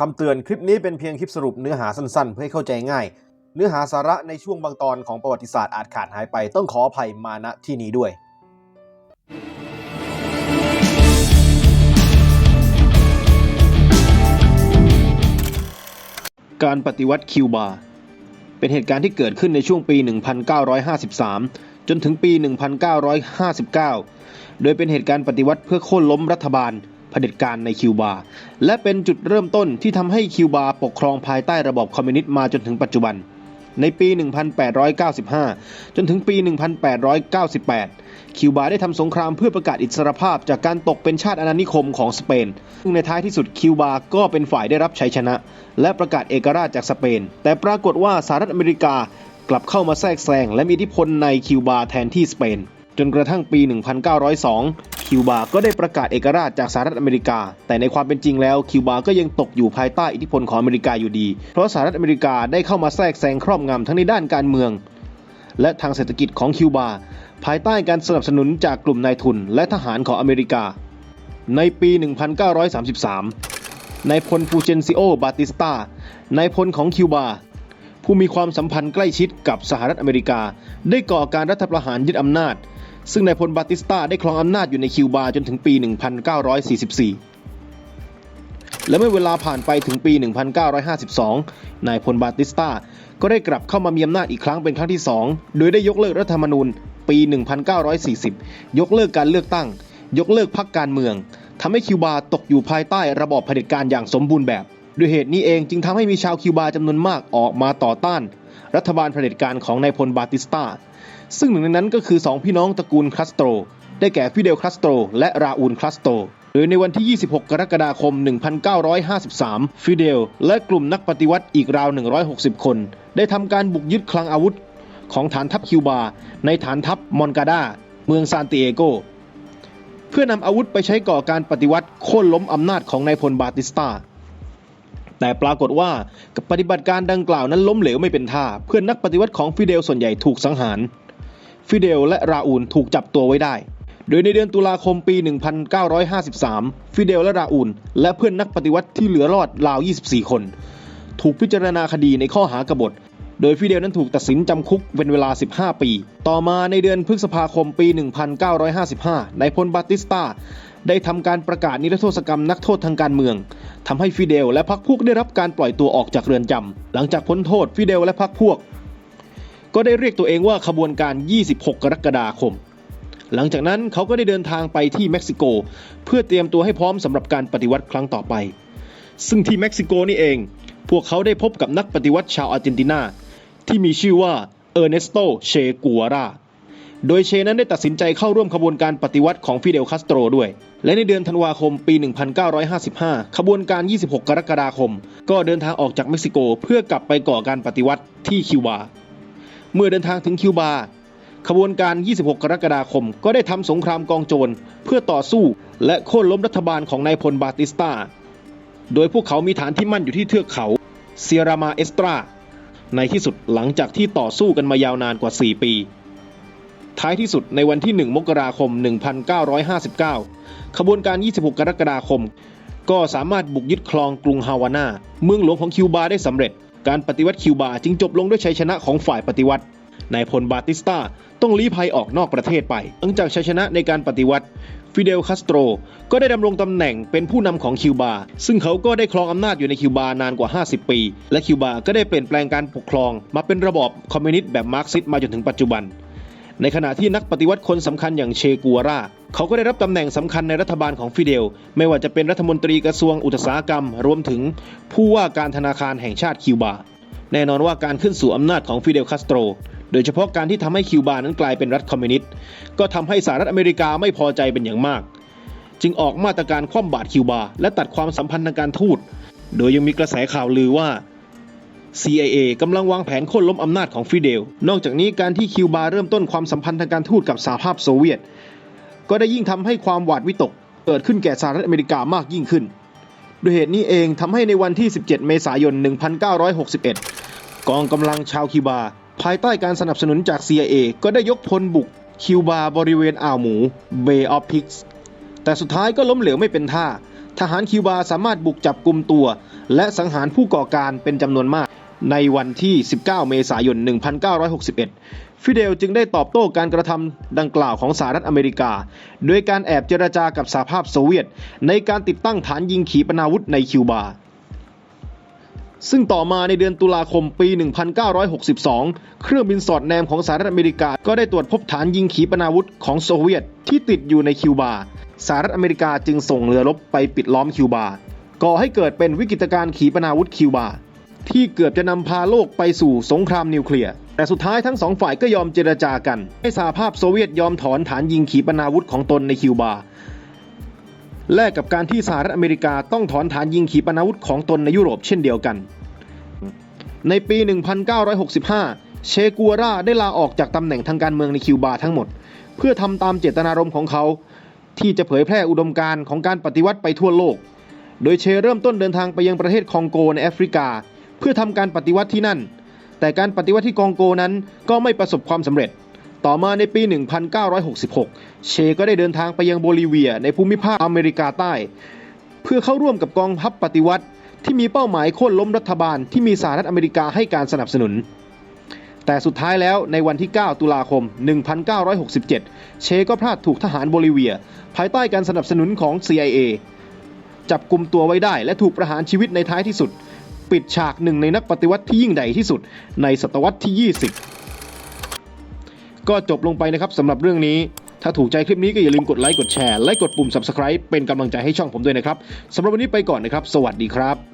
คำเตือนคลิปนี้เป็นเพียงคลิปสรุปเนื้อหาสั้นๆ เพื่อให้เข้าใจง่าย เนื้อหาสาระในช่วงบางตอนของประวัติศาสตร์อาจขาดหายไปต้องขออภัยมาณที่นี้ด้วย การปฏิวัติคิวบา เป็นเหตุการณ์ที่เกิดขึ้นในช่วงปี 1953 จนถึงปี 1959 โดยเป็นเหตุการณ์ปฏิวัติเพื่อโค่นล้มรัฐบาล ด็จการในคิวบา และเป็นจุดเริ่มต้นที่ทำให้คิวบาปกครองภายใต้ระบอบคอมมิวนิสต์มาจนถึงปัจจุบัน ในปี 1895 จนถึงปี 1898 คิวบาได้ทำสงครามเพื่อประกาศอิสรภาพจากการตกเป็นชาติอาณานิคมของสเปน ซึ่งในท้ายที่สุดคิวบาก็เป็นฝ่ายได้รับชัยชนะ และประกาศเอกราชจากสเปน แต่ปรากฏว่าสหรัฐอเมริกากลับเข้ามาแทรกแซงและมีอิทธิพลในคิวบาแทนที่สเปนจนกระทั่งปี 1902 คิวบาก็ได้ประกาศเอกราชจากสหรัฐอเมริกา แต่ในความเป็นจริงแล้วคิวบาก็ยังตกอยู่ภายใต้อิทธิพลของอเมริกาอยู่ดี เพราะสหรัฐอเมริกาได้เข้ามาแทรกแซงครอบงำทั้งในด้านการเมือง และทางเศรษฐกิจของคิวบาภายใต้การสนับสนุนจากกลุ่มนายทุนและทหารของอเมริกา ในปี 1933 นายพลฟูเจนซิโอบาติสตานายพลของคิวบาผู้มีความสัมพันธ์ใกล้ชิดกับสหรัฐอเมริกา ได้ก่อการรัฐประหารยึดอำนาจ ซึ่งนายพลบาติสตาได้ครองอำนาจอยู่ในคิวบาจนถึงปี 1944 และเมื่อเวลาผ่านไปถึงปี 1952 นายพลบาติสตาก็ได้กลับเข้ามามีอำนาจอีกครั้งเป็นครั้งที่ 2 โดยได้ยกเลิกรัฐธรรมนูญ ปี 1940 ยกเลิกการเลือกตั้ง ยกเลิกพรรคการเมืองทำให้คิวบาตกอยู่ภายใต้ระบอบเผด็จการอย่างสมบูรณ์แบบ ด้วยเหตุนี้เองจึงทำให้มีชาวคิวบาจำนวนมากออกมาต่อต้าน รัฐบาลเผด็จการของนายพลบาติสตา ซึ่งหนึ่งในนั้นก็คือสองพี่น้องตระกูลคาสโตร ได้แก่ฟิเดลคาสโตร และราอูลคาสโตรโดยในวันที่ 26 กรกฎาคม 1953 ฟิเดล และกลุ่มนักปฏิวัติอีกราว 160 คน ได้ทำการบุกยึดคลังอาวุธของฐานทัพคิวบา ในฐานทัพมอนกาดา เมืองซานติเอโก เพื่อนำอาวุธไปใช้ก่อการปฏิวัติโค่นล้มอำนาจของนายพลบาติสตา แต่ปรากฏว่าปฏิบัติการดังกล่าวนั้นล้มเหลวไม่เป็นท่า เพื่อนนักปฏิวัติของฟิเดลส่วนใหญ่ถูกสังหาร ฟิเดลและราอูลถูกจับตัวไว้ได้ โดยในเดือนตุลาคมปี 1953 ฟิเดลและราอูลและเพื่อนนักปฏิวัติที่เหลือรอดราว 24 คน ถูกพิจารณาคดีในข้อหากบฏ โดยฟิเดลนั้นถูกตัดสินจำคุกเป็นเวลา 15 ปี ต่อมาในเดือนพฤษภาคมปี 1955นายพลบาติสตาได้ทำการประกาศนิรโทษกรรมนักโทษทางการเมืองทำให้ฟิเดลและพรรคพวกได้รับการปล่อยตัวออกจากเรือนจำหลังจากพ้นโทษฟิเดลและพรรคพวก ก็ได้เรียกตัวเองว่าขบวนการ 26 กรกฎาคม หลังจากนั้นเขาก็ได้เดินทางไปที่เม็กซิโก เพื่อเตรียมตัวให้พร้อมสำหรับการปฏิวัติครั้งต่อไป ซึ่งที่เม็กซิโกนี่เอง พวกเขาได้พบกับนักปฏิวัติชาวอาร์เจนตินา ที่มีชื่อว่าเออร์เนสโต เชกัวราโดยเชนั้นได้ตัดสินใจเข้าร่วมขบวนการปฏิวัติของฟิเดลคาสโตรด้วย และในเดือนธันวาคมปี 1955 ขบวนการ 26 กรกฎาคม ก็เดินทางออกจากเม็กซิโกเพื่อกลับไปก่อการปฏิวัติที่คิวบา เมื่อเดินทางถึงคิวบา ขบวนการ 26 กรกฎาคม ก็ได้ทำสงครามกองโจรเพื่อต่อสู้ และโค่นล้มรัฐบาลของนายพลบาติสตา โดยพวกเขามีฐานที่มั่นอยู่ที่เทือกเขาเซียรามาเอสตรา ในที่สุดหลังจากที่ต่อสู้กันมายาวนานกว่า 4 ปี ท้ายที่สุดในวันที่ 1 มกราคม 1959 ขบวนการ 26 กรกฎาคม ก็สามารถบุกยึดคลองกรุงฮาวานา เมืองหลวงของคิวบาได้สำเร็จ การปฏิวัติคิวบาจึงจบลงด้วยชัยชนะของฝ่ายปฏิวัตินายพลบาติสตาต้องลี้ภัยออกนอกประเทศไป หลังจากชัยชนะในการปฏิวัติ ฟิเดลคาสโตรก็ได้ดำรงตำแหน่งเป็นผู้นำของคิวบา ซึ่งเขาก็ได้ครองอำนาจอยู่ในคิวบานานกว่า 50 ปี และคิวบาก็ได้เปลี่ยนแปลงการปกครอง มาเป็นระบอบคอมมิวนิสต์แบบมาร์กซิสต์มาจนถึงปัจจุบัน ในขณะที่นักปฏิวัติคนสำคัญอย่างเชกัวราเขาก็ได้รับตำแหน่งสำคัญในรัฐบาลของฟิเดล ไม่ว่าจะเป็นรัฐมนตรีกระทรวงอุตสาหกรรม รวมถึงผู้ว่าการธนาคารแห่งชาติคิวบา แน่นอนว่าการขึ้นสู่อำนาจของฟิเดลคาสโตร โดยเฉพาะการที่ทำให้คิวบานั้นกลายเป็นรัฐคอมมิวนิสต์ก็ทำให้สหรัฐอเมริกาไม่พอใจเป็นอย่างมาก จึงออกมาตรการคว่ำบาตรคิวบา และตัดความสัมพันธ์ทางการทูตโดยยังมีกระแสข่าวลือว่า CIA กำลังวางแผนโค่นล้มอำนาจของฟิเดล นอกจากนี้การที่คิวบาเริ่มต้นความสัมพันธ์ทางการทูตกับสหภาพโซเวียต ก็ได้ยิ่งทำให้ความหวาดวิตก เกิดขึ้นแก่สหรัฐอเมริกามากยิ่งขึ้น ด้วยเหตุนี้เองทำให้ในวันที่ 17 เมษายน 1961 กองกำลังชาวคิวบา ภายใต้การสนับสนุนจาก CIA ก็ได้ยกพลบุกคิวบาบริเวณอ่าวหมู Bay of Pigs แต่สุดท้ายก็ล้มเหลวไม่เป็นท่า ทหารคิวบาสามารถบุกจับกลุ่มตัว และสังหารผู้ก่อการเป็นจำนวนมาก ในวันที่ 19 เมษายน 1961 ฟิเดลจึงได้ตอบโต้การกระทำดังกล่าวของสหรัฐอเมริกา โดยการแอบเจรจากับสหภาพโซเวียต ในการติดตั้งฐานยิงขีปนาวุธในคิวบา ซึ่งต่อมาในเดือนตุลาคมปี 1962 เครื่องบินสอดแนมของสหรัฐอเมริกา ก็ได้ตรวจพบฐานยิงขีปนาวุธของโซเวียตที่ติดอยู่ในคิวบา สหรัฐอเมริกาจึงส่งเรือรบไปปิดล้อมคิวบา ก่อให้เกิดเป็นวิกฤตการณ์ขีปนาวุธคิวบา ที่เกือบจะนำพาโลกไปสู่สงครามนิวเคลียร์ แต่สุดท้ายทั้งสองฝ่ายก็ยอมเจรจากัน ให้สหภาพโซเวียตยอมถอนฐานยิงขีปนาวุธของตนในคิวบา แลกกับการที่สหรัฐอเมริกาต้องถอนฐานยิงขีปนาวุธของตนในยุโรปเช่นเดียวกัน ในปี 1965 เชกัวราได้ลาออกจากตำแหน่งทางการเมืองในคิวบาทั้งหมด เพื่อทำตามเจตนารมณ์ของเขา ที่จะเผยแพร่อุดมการณ์ของการปฏิวัติไปทั่วโลก โดยเชเริ่มต้นเดินทางไปยังประเทศคองโกในแอฟริกา เพื่อทำการปฏิวัติที่นั่น แต่การปฏิวัติที่คองโกนั้นก็ไม่ประสบความสำเร็จ ต่อมาในปี 1966 เชก็ได้เดินทางไปยังโบลิเวียในภูมิภาคอเมริกาใต้ เพื่อเข้าร่วมกับกองทัพปฏิวัติที่มีเป้าหมายโค่นล้มรัฐบาลที่มีสหรัฐอเมริกาให้การสนับสนุน แต่สุดท้ายแล้วในวันที่ 9 ตุลาคม 1967 เชก็พลาดถูกทหารโบลิเวีย ภายใต้การสนับสนุนของ CIA จับกลุ่มตัวไว้ได้และถูกประหารชีวิตในท้ายที่สุด ปิดฉากหนึ่งในนักปฏิวัติที่ยิ่งใหญ่ที่สุดในศตวรรษที่ 20 ก็จบลงไปนะครับสำหรับเรื่องนี้ ถ้าถูกใจคลิปนี้ก็อย่าลืมกดไลค์กดแชร์และกดปุ่ม subscribe เป็นกำลังใจให้ช่องผมด้วยนะครับสำหรับวันนี้ไปก่อนนะครับ สวัสดีครับ